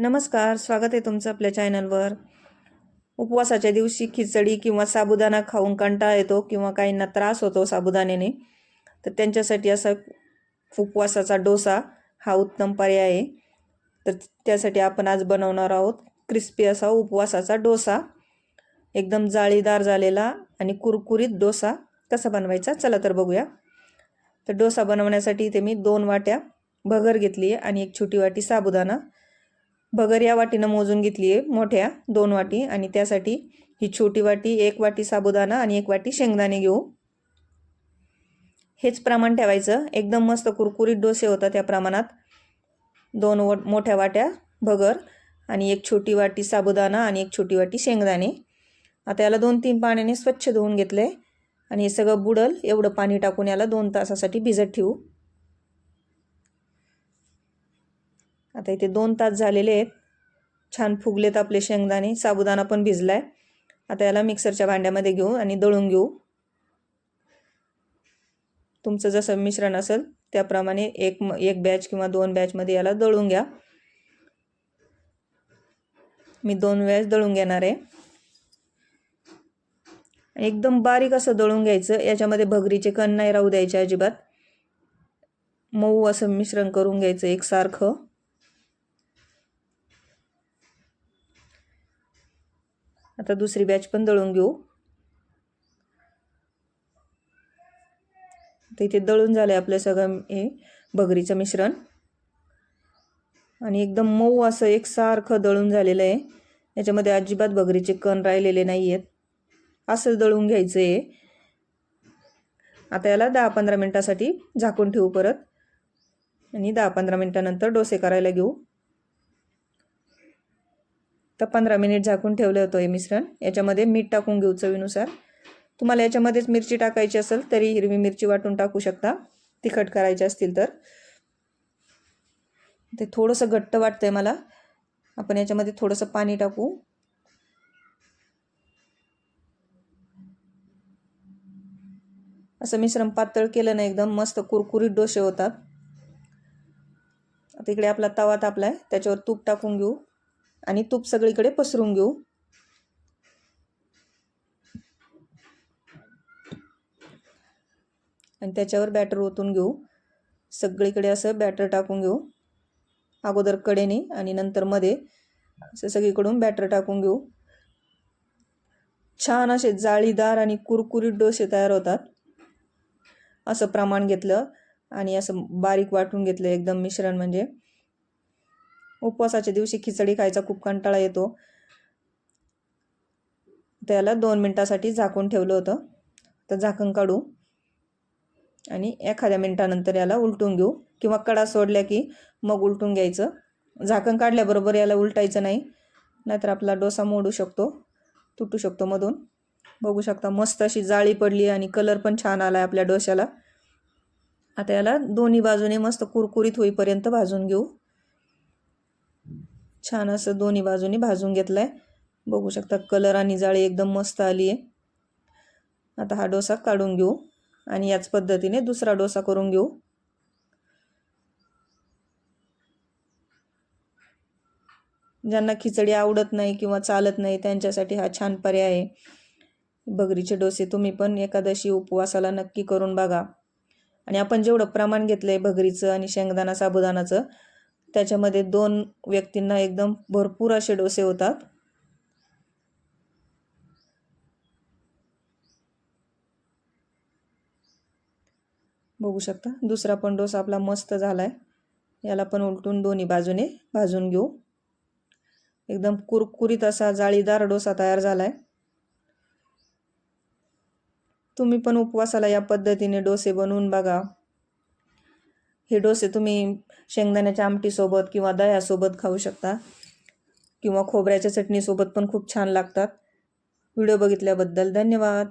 नमस्कार स्वागत आहे तुमचं आपल्या चॅनलवर. उपवासाच्या दिवशी खिचडी किंवा साबुदाणा खाऊन कंटाळा येतो किंवा काहींना त्रास होतो साबुदाण्याने तर त्यांच्यासाठी असा उपवासाचा डोसा हा उत्तम पर्याय आहे. तर त्यासाठी आपण आज बनवणार आहोत क्रिस्पी असा उपवासाचा डोसा. एकदम जाळीदार झालेला आणि कुरकुरीत डोसा कसा बनवायचा चला तर बघूया. तर डोसा बनवण्यासाठी इथे मी दोन वाट्या भगर घेतली आहे आणि एक छोटी वाटी साबुदाणा. भगर या वाटीनं मोजून घेतली आहे मोठ्या दोन वाटी. आणि त्यासाठी ही छोटी वाटी एक वाटी साबुदाणा आणि एक वाटी शेंगदाणे घेऊ. हेच प्रमाण ठेवायचं. एकदम मस्त कुरकुरीत डोसे होतात त्या प्रमाणात. दोन व मोठ्या वाट्या भगर आणि एक छोटी वाटी साबुदाणा आणि एक छोटी वाटी शेंगदाणे. आता याला दोन तीन पाण्याने स्वच्छ धुवून घेतले. आणि हे सगळं बुडल एवढं पाणी टाकून याला दोन तासासाठी भिजत ठेवू. आता इथे दोन तास झालेले आहेत. छान फुगलेत आपले शेंगदाणे. साबुदाणा पण भिजला आहे आता याला मिक्सरच्या भांड्यामध्ये घेऊ आणि दळून घेऊ. तुमचं जसं मिश्रण असेल त्याप्रमाणे एक एक बॅच किंवा दोन बॅचमध्ये याला दळून घ्या. मी दोन बॅच दळून घेणार आहे. एकदम बारीक असं दळून घ्यायचं. याच्यामध्ये भगरीचे कण नाही राहू द्यायचे अजिबात. मऊ असं मिश्रण करून घ्यायचं एकसारखं. आता दुसरी बॅच पण दळून घेऊ. तर इथे दळून झालं आहे आपलं सगळं हे भगरीचं मिश्रण. आणि एकदम मऊ असं एकसारखं दळून झालेलं आहे. याच्यामध्ये अजिबात भगरीचे कण राहिलेले नाही आहेत असं दळून घ्यायचं आहे आता याला दहा पंधरा मिनटासाठी झाकून ठेवू परत. आणि दहा पंधरा मिनटानंतर डोसे करायला घेऊ. तर पंधरा मिनिट झाकून ठेवलं होतं हे मिश्रण. याच्यामध्ये मीठ टाकून घेऊ चवीनुसार. तुम्हाला याच्यामध्येच मिरची टाकायची असेल तरी हिरवी मिरची वाटून टाकू शकता. तिखट करायचे असतील तर. ते थोडंसं घट्ट वाटतं आहे मला. आपण याच्यामध्ये थोडंसं पाणी टाकू. असं मिश्रण पातळ केलं ना एकदम मस्त कुरकुरीत डोसे होतात. आता इकडे आपला तवा तापला आहे त्याच्यावर तूप टाकून घेऊ. आणि तूप सगळीकडे पसरून घेऊ. आणि त्याच्यावर बॅटर ओतून घेऊ. सगळीकडे असं बॅटर टाकून घेऊ. अगोदर कडेने आणि नंतर मध्ये असं सगळीकडून बॅटर टाकून घेऊ. छान असे जाळीदार आणि कुरकुरीत डोसे तयार होतात. असं प्रमाण घेतलं आणि असं बारीक वाटून घेतलं एकदम मिश्रण म्हणजे. उपवासाच्या दिवशी खिचडी खायचा खूप कंटाळा येतो. त्याला दोन मिनटासाठी झाकून ठेवलं होतं. तर झाकण काढू आणि एखाद्या मिनटानंतर याला उलटून घेऊ किंवा कडा सोडल्या की मग उलटून घ्यायचं. झाकण काढल्याबरोबर याला उलटायचं नाही नाहीतर आपला डोसा मोडू शकतो तुटू शकतो मधून. बघू शकता मस्त अशी जाळी पडली आणि कलर पण छान आला आहे आपल्या डोश्याला. आता याला दोन्ही बाजूने मस्त कुरकुरीत होईपर्यंत भाजून घेऊ. छान असं दोन्ही बाजूनी भाजून घेतलाय. आहे बघू शकता कलर आणि जाळी एकदम मस्त आली आहे. आता हा डोसा काढून घेऊ आणि याच पद्धतीने दुसरा डोसा करून घेऊ. ज्यांना खिचडी आवडत नाही किंवा चालत नाही त्यांच्यासाठी हा छान पर्याय आहे. बगरीचे डोसे तुम्ही पण एकादशी उपवासाला नक्की करून बघा. आणि आपण जेवढं प्रमाण घेतलं आहे भगरीचं आणि शेंगदाणा साबुदाणाचं त्याच्यामध्ये दोन व्यक्तींना एकदम भरपूर असे डोसे होतात. बघू शकता. दुसरा पण डोसा आपला मस्त झाला आहे याला पण उलटून दोन्ही बाजूने भाजून घेऊ. एकदम कुरकुरीत असा जाळीदार डोसा तयार झाला आहे तुम्ही पण उपवासाला या पद्धतीने डोसे बनवून बघा. हे डोसे तुम्ही शेंगदाण्याच्या आमटीसोबत किंवा दह्यासोबत खाऊ शकता. किंवा खोबऱ्याच्या चटणीसोबत पण खूप छान लागतात. व्हिडिओ बघितल्याबद्दल धन्यवाद.